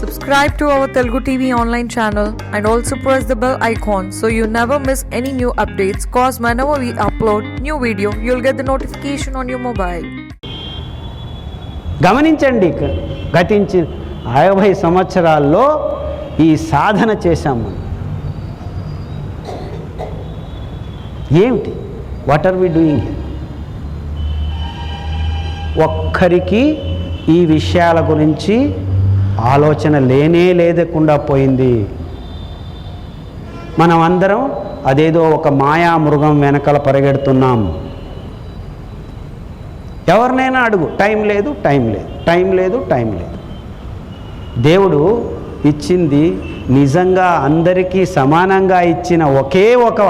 Subscribe to our Telugu TV online channel and also press the bell icon so you never miss any new updates cause whenever we upload new video you'll get the notification on your mobile. గమనించండి గతించి యాభై సంవత్సరాల్లో ఈ సాధన చేశాం మనం ఏమిటి what are we doing here ఒక్కరికి ఈ విషయాల గురించి ఆలోచన లేనే లేదకుండా పోయింది. మనం అందరం అదేదో ఒక మాయా మృగం వెనకల పరిగెడుతున్నాం. ఎవరినైనా అడుగు టైం లేదు టైం లేదు టైం లేదు టైం లేదు. దేవుడు ఇచ్చింది నిజంగా అందరికీ సమానంగా ఇచ్చిన ఒకే ఒక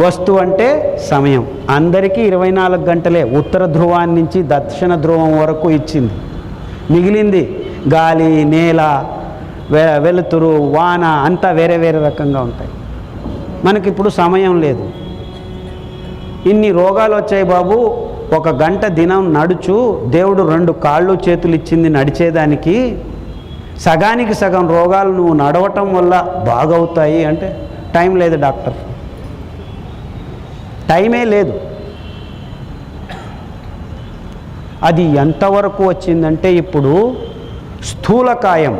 వస్తువు అంటే సమయం. అందరికీ ఇరవై నాలుగు గంటలే ఉత్తర ధ్రువాన్నించి దక్షిణ ధ్రువం వరకు ఇచ్చింది. మిగిలింది. గాలి నేల వె వెలుతురు వాన అంతా వేరే వేరే రకంగా ఉంటాయి. మనకిప్పుడు సమయం లేదు. ఇన్ని రోగాలు వచ్చాయి బాబు. ఒక గంట దినం నడుచు దేవుడు రెండు కాళ్ళు చేతులు ఇచ్చింది నడిచేదానికి. సగానికి సగం రోగాలు నువ్వు నడవటం వల్ల బాగవుతాయి అంటే టైం లేదు డాక్టర్. టైమే లేదు. అది ఎంతవరకు వచ్చిందంటే ఇప్పుడు స్థూలకాయం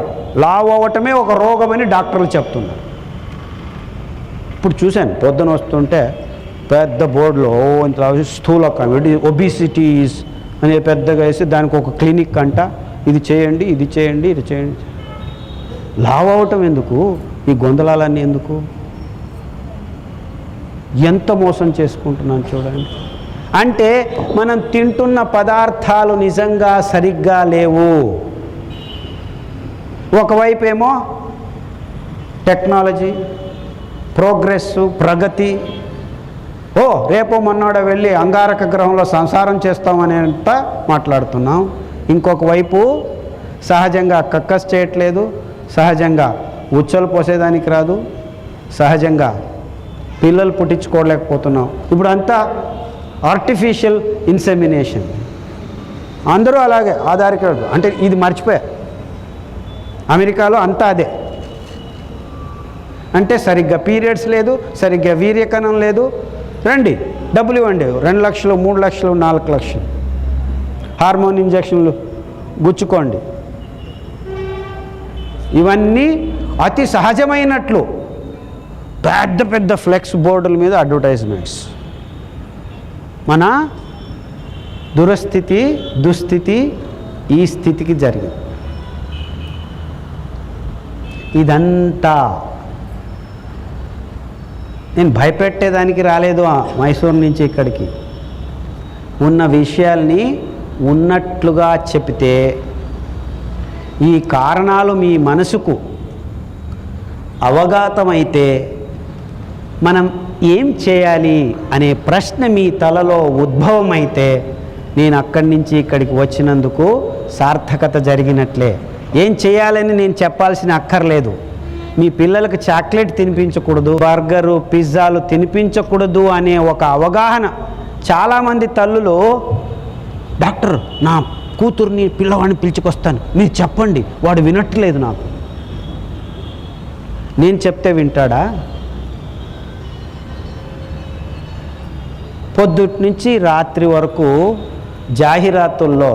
లావ్ అవ్వటమే ఒక రోగమని డాక్టర్లు చెప్తున్నారు. ఇప్పుడు చూశాను పొద్దున వస్తుంటే పెద్ద బోర్డులో ఇంత స్థూలకాయం ఇది ఒబిసిటీస్ అని పెద్దగా వేసి దానికి ఒక క్లినిక్ అంట ఇది చేయండి ఇది చేయండి ఇది చేయండి. లావ్ అవ్వటం ఎందుకు? ఈ గొందలాలన్నీ ఎందుకు? ఎంత మోసం చేసుకుంటున్నాను చూడండి. అంటే మనం తింటున్న పదార్థాలు నిజంగా సరిగ్గా లేవు. ఒకవైపు ఏమో టెక్నాలజీ ప్రోగ్రెస్ ప్రగతి. ఓ రేపు మొన్నోడ వెళ్ళి అంగారక గ్రహంలో సంసారం చేస్తామనేంత మాట్లాడుతున్నాం. ఇంకొక వైపు సహజంగా కక్కస్ చేయట్లేదు సహజంగా ఉచ్చలు పోసేదానికి రాదు సహజంగా పిల్లలు పుట్టించుకోలేకపోతున్నాం. ఇప్పుడు అంతా ఆర్టిఫిషియల్ ఇన్సెమినేషన్ అందరూ అలాగే ఆధారిక అంటే ఇది మర్చిపోయా. అమెరికాలో అంతా అదే. అంటే సరిగ్గా పీరియడ్స్ లేదు సరిగ్గా వీర్యకణం లేదు. రండి డబ్బులు ఇవ్వండి. రెండు లక్షలు మూడు లక్షలు నాలుగు లక్షలు. హార్మోన్ ఇంజక్షన్లు గుచ్చుకోండి. ఇవన్నీ అతి సహజమైనట్లు. పెద్ద పెద్ద ఫ్లెక్స్ బోర్డుల మీద అడ్వర్టైజ్మెంట్స్. మన దురస్థితి దుస్థితి ఈ స్థితికి జరిగింది. ఇదంతా నేను భయపెట్టేదానికి రాలేదు మైసూర్ మైసూరు నుంచి ఇక్కడికి. ఉన్న విషయాల్ని ఉన్నట్లుగా చెప్తే ఈ కారణాలు మీ మనసుకు అవగాతమైతే మనం ఏం చేయాలి అనే ప్రశ్న మీ తలలో ఉద్భవమైతే నేను అక్కడి నుంచి ఇక్కడికి వచ్చినందుకు సార్థకత జరిగినట్లే. ఏం చేయాలని నేను చెప్పాల్సిన అక్కర్లేదు. మీ పిల్లలకు చాక్లెట్ తినిపించకూడదు బర్గరు పిజ్జాలు తినిపించకూడదు అనే ఒక అవగాహన చాలామంది తల్లులు డాక్టర్ నా కూతుర్ని పిల్లవాడిని పిలుచుకొస్తాను. మీరు చెప్పండి వాడు వినట్లేదు నాకు. నేను చెప్తే వింటాడా? పొద్దుటి నుంచి రాత్రి వరకు జాహీరాతుల్లో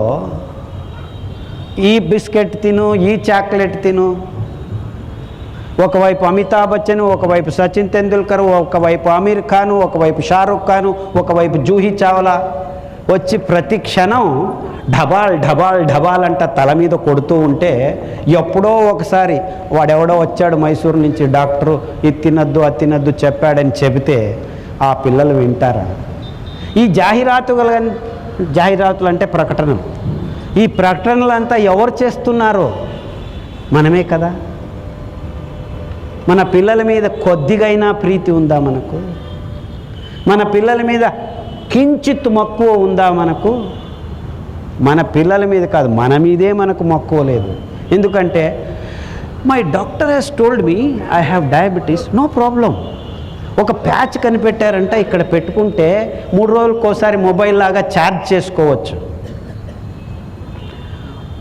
ఈ బిస్కెట్ తిను ఈ చాక్లెట్ తిను. ఒకవైపు అమితాబ్ బచ్చన్ ఒకవైపు సచిన్ తెందుల్కర్ ఒకవైపు అమీర్ ఖాన్ ఒకవైపు షారుఖ్ ఖాన్ ఒకవైపు జూహీ చావ్లా వచ్చి ప్రతి క్షణం ఢబాల్ ఢబాల్ ఢబాల్ అంట తల మీద కొడుతూ ఉంటే ఎప్పుడో ఒకసారి వాడెవడో వచ్చాడు మైసూరు నుంచి డాక్టరు ఇది తినద్దు అది తినద్దు చెప్పాడని చెబితే ఆ పిల్లలు వింటారా? ఈ జాహీరాతులు జాహీరాతులు అంటే ప్రకటన. ఈ ప్రకటనలంతా ఎవరు చేస్తున్నారో మనమే కదా. మన పిల్లల మీద కొద్దిగైనా ప్రీతి ఉందా మనకు? మన పిల్లల మీద కించిత్ మక్కువ ఉందా మనకు? మన పిల్లల మీద కాదు మన మీదే మనకు మక్కువ లేదు. ఎందుకంటే my doctor he's told me I have diabetes no problem ఒక ప్యాచ్ కనిపెట్టారంట ఇక్కడ పెట్టుకుంటే మూడు రోజులకోసారి మొబైల్ లాగా ఛార్జ్ చేసుకోవచ్చు.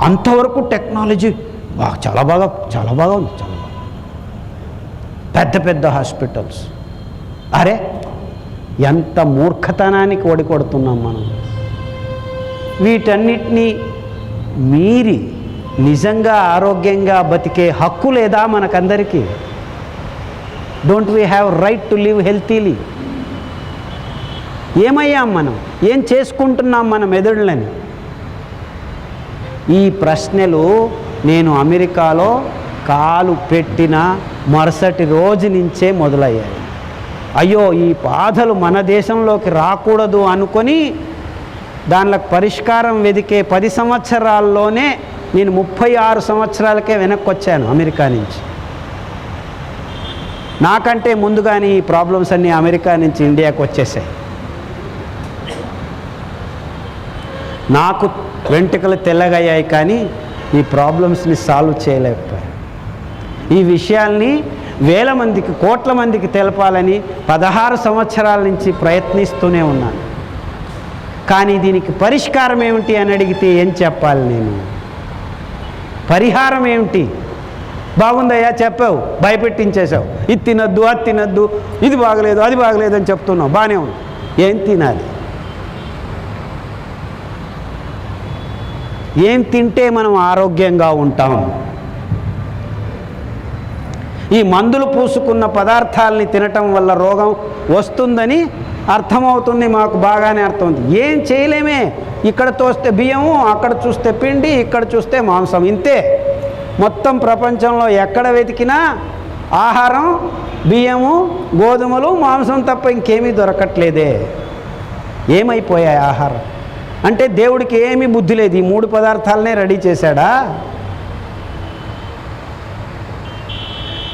అంతవరకు టెక్నాలజీ చాలా బాగా చాలా బాగా ఉంది చాలా బాగా. పెద్ద పెద్ద హాస్పిటల్స్. అరే ఎంత మూర్ఖతనానికి ఓడికొడుతున్నాం మనం. వీటన్నిటినీ మీరి నిజంగా ఆరోగ్యంగా బతికే హక్కు లేదా మనకందరికీ? Don't we have right to live healthily ఏమయ్యాం మనం? ఏం చేసుకుంటున్నాం మన మెదడులని ఈ ప్రశ్నలు నేను అమెరికాలో కాలు పెట్టిన మరుసటి రోజు నుంచే మొదలయ్యాయి. అయ్యో ఈ బాధలు మన దేశంలోకి రాకూడదు అనుకొని దానిలకు పరిష్కారం వెదికే పది సంవత్సరాల్లోనే నేను ముప్పై ఆరు సంవత్సరాలకే వెనక్కి వచ్చాను అమెరికా నుంచి. నాకంటే ముందుగానే ఈ ప్రాబ్లమ్స్ అన్నీ అమెరికా నుంచి ఇండియాకు వచ్చేసాయి. నాకు వెంట్రుకలు తెల్లగయ్యాయి కానీ ఈ ప్రాబ్లమ్స్ని సాల్వ్ చేయలేకపోయాయి ఈ విషయాల్ని వేల మందికి కోట్ల మందికి తెలపాలని పదహారు సంవత్సరాల నుంచి ప్రయత్నిస్తూనే ఉన్నాను. కానీ దీనికి పరిష్కారం ఏమిటి అని అడిగితే ఏం చెప్పాలి నేను? పరిహారం ఏమిటి? బాగుందయ్యా చెప్పావు. భయపెట్టించేసావు ఇది తినద్దు అది తినద్దు ఇది బాగలేదు అది బాగలేదు అని చెప్తున్నావు. బాగానే ఉంది. ఏం తినాలి? ఏం తింటే మనం ఆరోగ్యంగా ఉంటాం? ఈ మందులు పూసుకున్న పదార్థాలని తినటం వల్ల రోగం వస్తుందని అర్థమవుతుంది మాకు బాగానే అర్థమవుతుంది. ఏం చేయలేమే. ఇక్కడ తోస్తే బియ్యము అక్కడ చూస్తే పిండి ఇక్కడ చూస్తే మాంసం. ఇంతే. మొత్తం ప్రపంచంలో ఎక్కడ వెతికినా ఆహారం బియ్యము గోధుమలు మాంసం తప్ప ఇంకేమీ దొరకట్లేదే. ఏమైపోయాయి ఆహారం? అంటే దేవుడికి ఏమీ బుద్ధి లేదు. ఈ మూడు పదార్థాలనే రెడీ చేశాడా?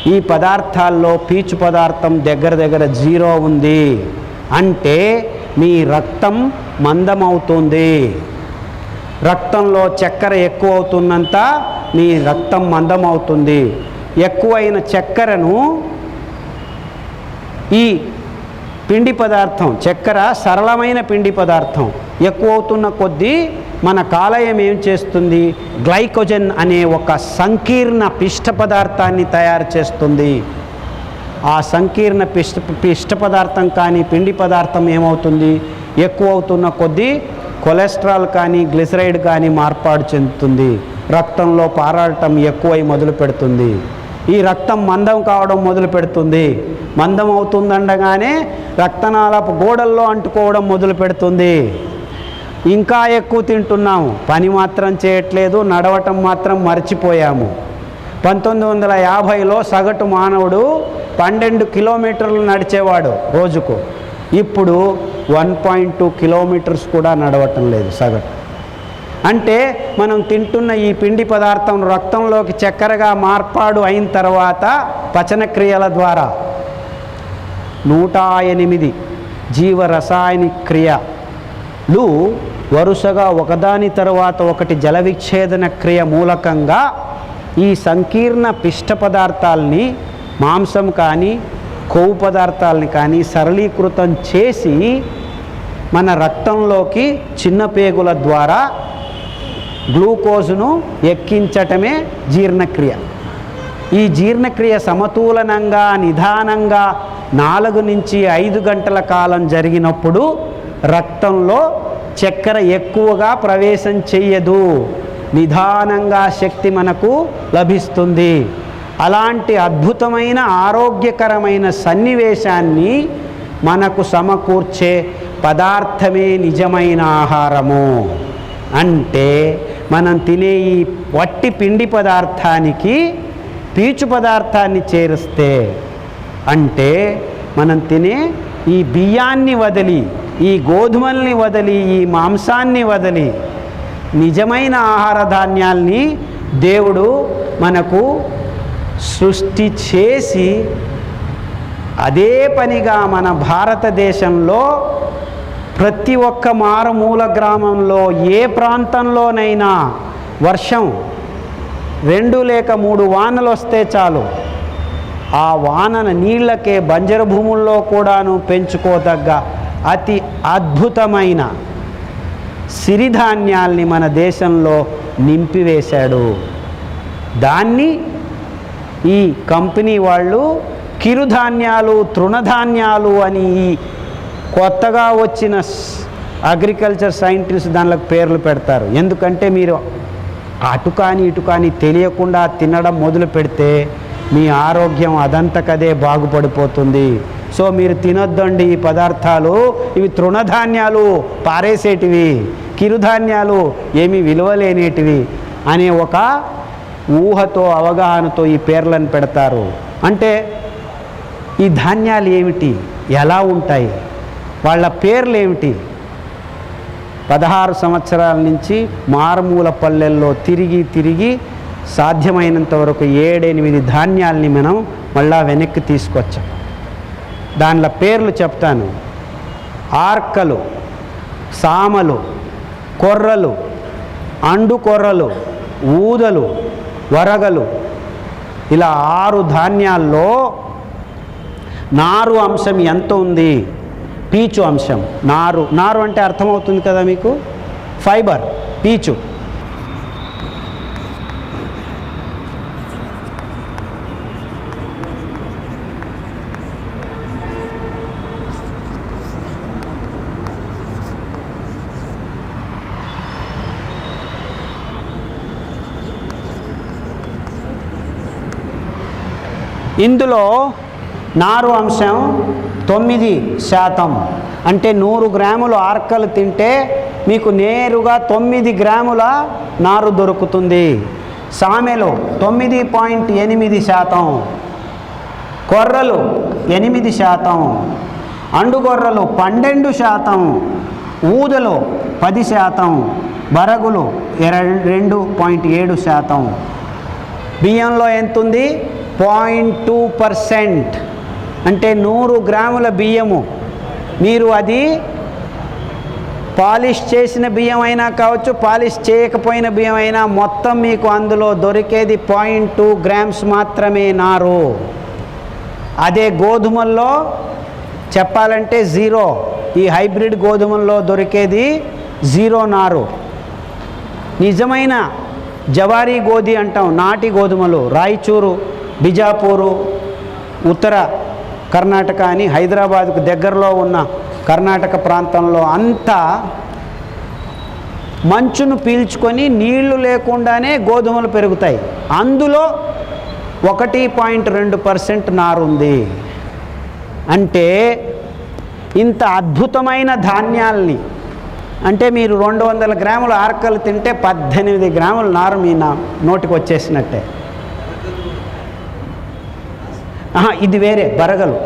ఈ పదార్థాల్లో పీచు పదార్థం దగ్గర దగ్గర జీరో ఉంది. అంటే మీ రక్తం మందమవుతుంది. రక్తంలో చక్కెర ఎక్కువ అవుతున్నంత నీ రక్తం మందమవుతుంది. ఎక్కువైన చక్కెరను ఈ పిండి పదార్థం చక్కెర సరళమైన పిండి పదార్థం. ఎక్కువ అవుతున్న కొద్దీ మన కాలయం ఏం చేస్తుంది? గ్లైకోజన్ అనే ఒక సంకీర్ణ పిష్ట పదార్థాన్ని తయారు చేస్తుంది. ఆ సంకీర్ణ పిష్ట పిష్ట పదార్థం కానీ పిండి పదార్థం ఏమవుతుంది? ఎక్కువ అవుతున్న కొద్దీ కొలెస్ట్రాల్ కానీ గ్లిసరైడ్ కానీ మార్పాటు చెందుతుంది. రక్తంలో పారాడటం ఎక్కువై మొదలు పెడుతుంది. ఈ రక్తం మందం కావడం మొదలు పెడుతుంది. మందం అవుతుందండగానే రక్తనాళపు గోడల్లో అంటుకోవడం మొదలు పెడుతుంది. ఇంకా ఎక్కువ తింటున్నాము. పని మాత్రం చేయట్లేదు నడవటం మాత్రం మర్చిపోయాము. పంతొమ్మిది వందల యాభైలో సగటు మానవుడు పన్నెండు కిలోమీటర్లు నడిచేవాడు రోజుకు. ఇప్పుడు వన్ పాయింట్ టూ కిలోమీటర్స్ కూడా నడవటం లేదు సగటు. అంటే మనం తింటున్న ఈ పిండి పదార్థం రక్తంలోకి చక్కెరగా మార్పాడు అయిన తర్వాత పచనక్రియల ద్వారా. నూట ఎనిమిది జీవరసాయని క్రియలు వరుసగా ఒకదాని తర్వాత ఒకటి జల విచ్ఛేదన క్రియ మూలకంగా ఈ సంకీర్ణ పిష్ట పదార్థాలని మాంసం కానీ కొవ్వు పదార్థాలని కానీ సరళీకృతం చేసి మన రక్తంలోకి చిన్న పేగుల ద్వారా గ్లూకోజును ఎక్కించటమే జీర్ణక్రియ. ఈ జీర్ణక్రియ సమతూలనంగా నిదానంగా నాలుగు నుంచి ఐదు గంటల కాలం జరిగినప్పుడు రక్తంలో చక్కెర ఎక్కువగా ప్రవేశం చెయ్యదు. నిదానంగా శక్తి మనకు లభిస్తుంది. అలాంటి అద్భుతమైన ఆరోగ్యకరమైన సన్నివేశాన్ని మనకు సమకూర్చే పదార్థమే నిజమైన ఆహారము. అంటే మనం తినే ఈ వట్టి పిండి పదార్థానికి పీచు పదార్థాన్ని చేరిస్తే అంటే మనం తినే ఈ బియ్యాన్ని వదిలి ఈ గోధుమల్ని వదిలి ఈ మాంసాన్ని వదిలి నిజమైన ఆహార ధాన్యాల్ని దేవుడు మనకు సృష్టి చేసి అదే పనిగా మన భారతదేశంలో ప్రతి ఒక్క మారుమూల గ్రామంలో ఏ ప్రాంతంలోనైనా వర్షం రెండు లేక మూడు వానలు వస్తే చాలు. ఆ వానన నీళ్ళకే బంజరు భూముల్లో కూడాను పెంచుకోదగ్గ అతి అద్భుతమైన సిరిధాన్యాల్ని మన దేశంలో నింపివేశాడు. దాన్ని ఈ కంపెనీ వాళ్ళు కిరుధాన్యాలు తృణధాన్యాలు అని ఈ కొత్తగా వచ్చిన అగ్రికల్చర్ సైంటిస్ట్ దానిలకు పేర్లు పెడతారు. ఎందుకంటే మీరు అటు కానీ ఇటు కానీ తెలియకుండా తినడం మొదలు పెడితే మీ ఆరోగ్యం అదంతకదే బాగుపడిపోతుంది. సో మీరు తినొద్దండి ఈ పదార్థాలు. ఇవి తృణధాన్యాలు పారేసేటివి కిరుధాన్యాలు ఏమి విలువలేనేటివి అనే ఒక ఊహతో అవగాహనతో ఈ పేర్లను పెడతారు. అంటే ఈ ధాన్యాలు ఏమిటి? ఎలా ఉంటాయి? వాళ్ళ పేర్లు ఏమిటి పదహారు సంవత్సరాల నుంచి మారుమూల పల్లెల్లో తిరిగి తిరిగి సాధ్యమైనంత వరకు ఏడెనిమిది ధాన్యాల్ని మనం మళ్ళా వెనక్కి తీసుకొచ్చాం. దానిలో పేర్లు చెప్తాను. ఆర్కలు సామలు కొర్రలు అండు కొర్రలు ఊదలు వరగలు ఇలా ఆరు ధాన్యాల్లో నారు అంశం ఎంత ఉంది? పీచు అంశం. నారు. నారు అంటే అర్థమవుతుంది కదా మీకు? ఫైబర్. పీచు. ఇందులో నారు అంశం తొమ్మిది శాతం. అంటే నూరు గ్రాములు ఆర్కలు తింటే మీకు నేరుగా తొమ్మిది గ్రాముల నారు దొరుకుతుంది. సామెలు తొమ్మిది పాయింట్ ఎనిమిది శాతం. కొర్రలు ఎనిమిది శాతం. అండుగొర్రలు పన్నెండు శాతం. ఊదలు పది శాతం. బరగులు ఇర రెండు పాయింట్ ఏడు శాతం. బియ్యంలో ఎంత ఉంది పాయింట్ టూ పర్సెంట్. అంటే నూరు గ్రాముల బియ్యము. మీరు అది పాలిష్ చేసిన బియ్యం అయినా కావచ్చు పాలిష్ చేయకపోయిన బియ్యం అయినా మొత్తం మీకు అందులో దొరికేది పాయింట్ టూ గ్రామ్స్ మాత్రమే నారు. అదే గోధుమల్లో చెప్పాలంటే జీరో. ఈ హైబ్రిడ్ గోధుమల్లో దొరికేది జీరో నారు. నిజమైన జవారీ గోధి అంటాం నాటి గోధుమలు. రాయచూరు బిజాపూరు ఉత్తర కర్ణాటక అని హైదరాబాద్కు దగ్గరలో ఉన్న కర్ణాటక ప్రాంతంలో అంతా మంచును పీల్చుకొని నీళ్ళు లేకుండానే గోధుమలు పెరుగుతాయి. అందులో ఒకటి పాయింట్ రెండు పర్సెంట్ నారుంది అంటే ఇంత అద్భుతమైన ధాన్యాల్ని అంటే మీరు రెండు వందల గ్రాముల ఆర్కలు తింటే పద్దెనిమిది గ్రాముల నారు మీ నా నోటికి వచ్చేసినట్టే ఇది వేరే బరగలు.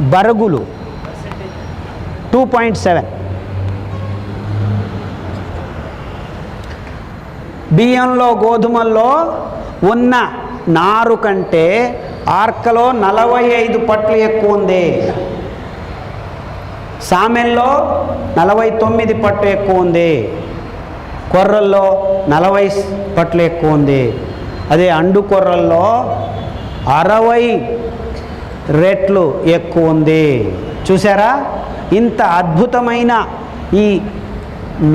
బరగులు. టూ పాయింట్ సెవెన్ బియ్యంలో గోధుమల్లో ఉన్న నారు కంటే ఆర్కలో నలభై ఐదు పట్లు ఎక్కువ ఉంది. సామెల్లో నలభై తొమ్మిది పట్లు ఎక్కువ ఉంది. కొర్రల్లో నలభై పట్లు ఎక్కువ ఉంది. అదే అండు కొర్రల్లో అరవై రెట్లు ఎక్కువ ఉంది. చూసారా ఇంత అద్భుతమైన ఈ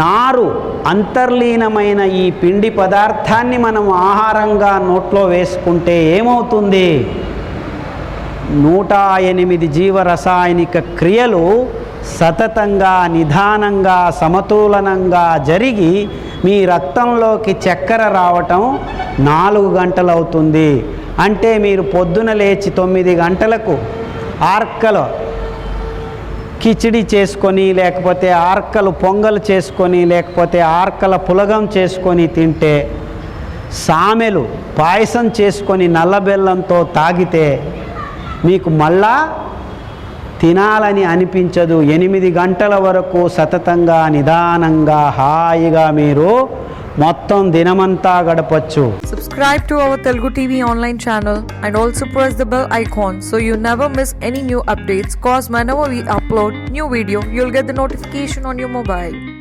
నారు అంతర్లీనమైన ఈ పిండి పదార్థాన్ని మనం ఆహారంగా నోట్లో వేసుకుంటే ఏమవుతుంది? నూట ఎనిమిది జీవరసాయనిక క్రియలు సతతంగా నిదానంగా సమతులనంగా జరిగి మీ రక్తంలోకి చక్కెర రావటం నాలుగు గంటలు అవుతుంది అంటే మీరు పొద్దున లేచి తొమ్మిది గంటలకు ఆర్కలో కిచిడి చేసుకొని లేకపోతే ఆర్కలు పొంగలు చేసుకొని లేకపోతే ఆర్కల పులగం చేసుకొని తింటే సామెలు పాయసం చేసుకొని నల్ల బెల్లంతో తాగితే మీకు మళ్ళా తినాలని అనిపించదు. ఎనిమిది గంటల వరకు సతతంగా నిదానంగా హాయిగా మీరు మొత్తం దినమంతా గడపచ్చు Subscribe to our Telugu TV online channel and also press the bell icon so you never miss any new updates cause whenever we upload new video you'll get the notification on your mobile.